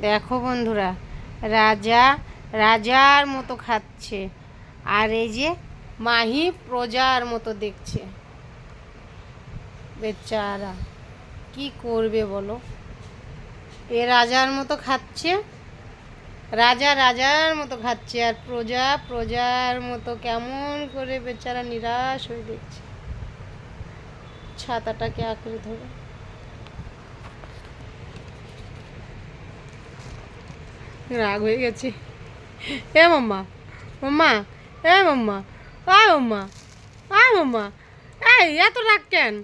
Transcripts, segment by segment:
দেখো বন্ধুরা, রাজা, রাজার মতো খাচ্ছে। আর এই যে মাহি প্রজার মতো দেখছে। বেচারা, কি করবে বলো? এ রাজার মতো খাচ্ছে, রাজা রাজার মতো খাচ্ছে, আর প্রজা প্রজার মতো কেমন করে বেচারা নিরাশ হয়ে দেখছে। ছাতাটাকে আঁকড়ে ধরে। রাগ হয়ে গেছে। এ মাম্মা মাম্মা, এ মাম্মা, আয় মাম্মা আয় মাম্মা। এই, এত রাগ কেন?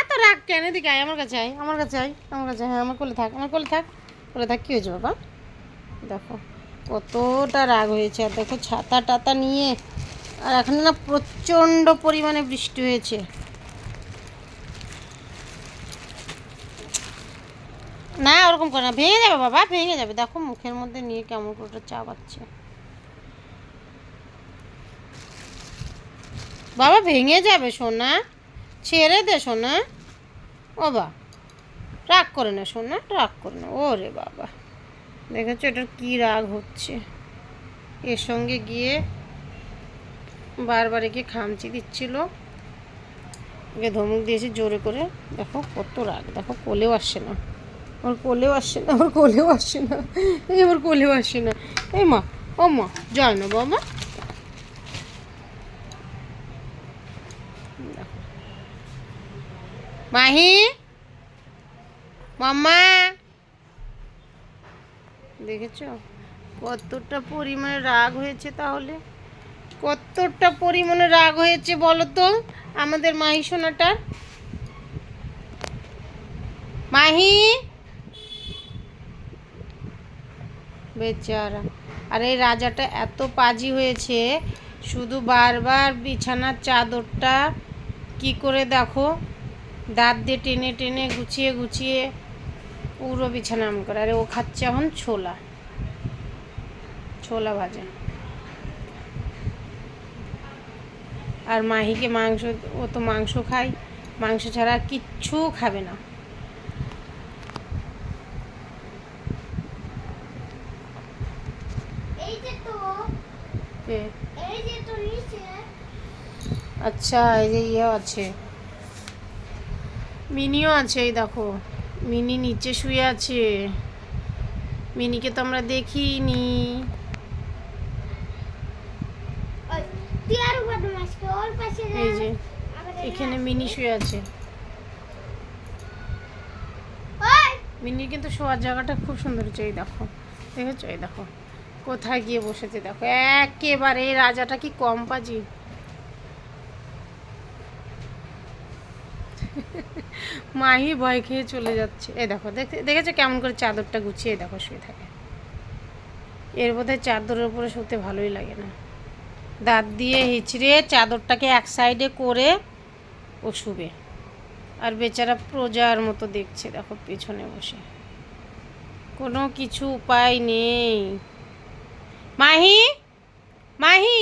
এত রাগ কেন? এদিকে আয়, আমার কাছে আয়, আমার কাছে আয়, আমার কাছে হ্যাঁ আমার কোলে থাক, আমার কোলে থাক। কোলে থাক, কী হয়েছে বাবা? দেখো, কতটা রাগ হয়েছে, আর দেখো ছাতা টাতা নিয়ে, আর এখানে না প্রচণ্ড পরিমাণে বৃষ্টি হয়েছে। না, ওরকম করে না। ভেঙে যাবে বাবা, ভেঙে যাবে। দেখো মুখের মধ্যে নিয়ে কেমন করে ওটা চাবাচ্ছে। বাবা, ভেঙে যাবে সোনা। ছেড়ে দে সোনা। ও বা, রাগ করে না সোনা, রাগ করে না। ওরে বাবা, দেখেছ এটার কি রাগ হচ্ছে? এর সঙ্গে গিয়ে বারবার একে খামচি দিচ্ছিল। ওকে ধমক দিয়েছে জোরে করে। দেখো কত রাগ, দেখো কোলেও আসছে না। ওর কোলেও আসছে না ওর কোলেও আসছে না। এই ওর কোলেও আসছে না। এই মা, ও মা যায় না বাবা মাহি, মাম্মা। দেখেছ? কতটা পরিমাণে রাগ হয়েছে তাহলে? কতটা পরিমাণে রাগ হয়েছে বলো তো আমাদের মাহি সোনাটার? মাহি? বেচারা। আর এই রাজাটা এত পাজি হয়েছে, শুধু বারবার বিছানার চাদরটা কি করে দেখো? দাঁত দিয়ে টেনে টেনে গুছিয়ে গুছিয়ে পুরো বিছানা আম করে আরে ও খাচ্ছে এখন ছোলা। ছোলা ভাজা। আর মাহিকে মাংস ও তো মাংস খায়, মাংস ছাড়া কিচ্ছু খাবে না এই যে তো কে? এই যে তো নিচে। আচ্ছা এই যে ইয়ে আছে। মিনিও আছে এই দেখো। মিনি নিচে শুয়ে আছে। মিনিকে তো আমরা দেখিনি। এই যে এখানে মিনি শুয়ে আছে। মিনির কিন্তু শোয়ার জায়গাটা খুব সুন্দর হচ্ছে এই দেখো। দেখেছ এই দেখো। কোথায় গিয়ে বসেছে দেখো? একেবারে রাজাটা কি কম পাজি। মাহি ভয় খেয়ে চলে যাচ্ছে। এ দেখো দেখে দেখেছ কেমন করে চাদরটা গুছিয়ে দেখো শুয়ে থাকে? এর বোধহয় চাদরের উপরে শুতে ভালোই লাগে না। দাঁত দিয়ে হিচড়ে চাদরটাকে এক সাইডে করে ও শুবে। আর বেচারা প্রজার মতো দেখছে, দেখো পেছনে বসে। কোনো কিছু উপায় নেই। মাহি মাহি